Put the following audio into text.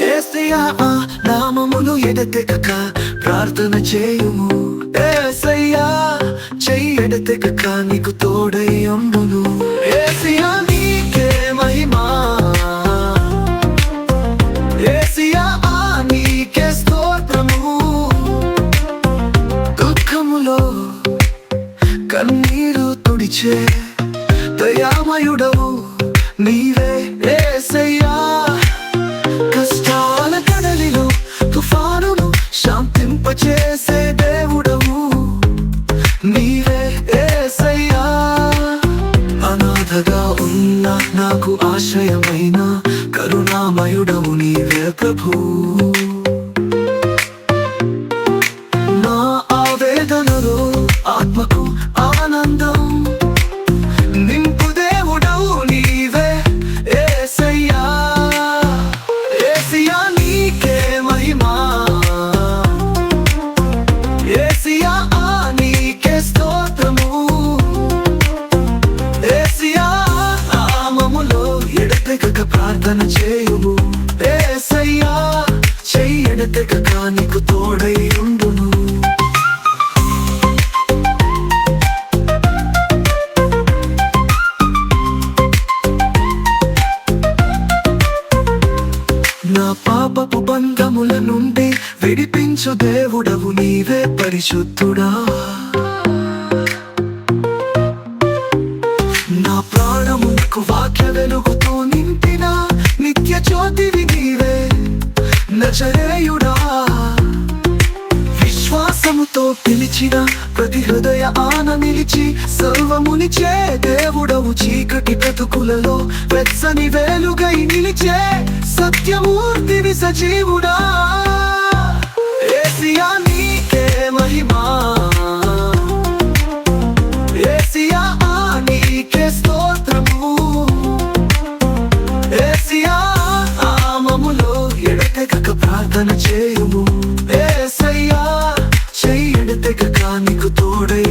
ఏసయ్యా ఆ ప్రార్థన చేయుము. ఏసయ్యా చెయ్యి ఎడతెగక నీకు తోడయ్యమ్మును ఏసయ్యా నీకే మహిమా. దుఃఖములో కన్నీరు తుడిచే దయామయుడవు. నీవే ఏసయ్యా కష్టాల కడలిలో తుఫానును శాంతింపచేసే దేవుడవు. నీవే ఏసయ్యా అనాథగా ఉన్న నాకు ఆశ్రయమైన కరుణామయుడవు నీవే ప్రభు. ప్రార్థన చేయుము. ఏసయ్యా చెయ్యి నీకు తోడై ఉండును. నా పాపపు బంధముల నుండి విడిపించు దేవుడవు నీవే పరిశుద్ధుడా. నా ప్రాణమునకు వాక్య వెలుగుతో నజరేయుడా. విశ్వాసముతో పిలిచిన ప్రతి హృదయ ఆన నిలిచి సర్వమునిచే దేవుడవు చీకటి బ్రతుకులలో వెచ్చని వేలుగై నిలిచే సత్యమూర్తివి సజీవుడా ఏసియా ప్రార్థన చేయము. ఏసయ్యా చెయ్యడు తెగక నీకు తోడై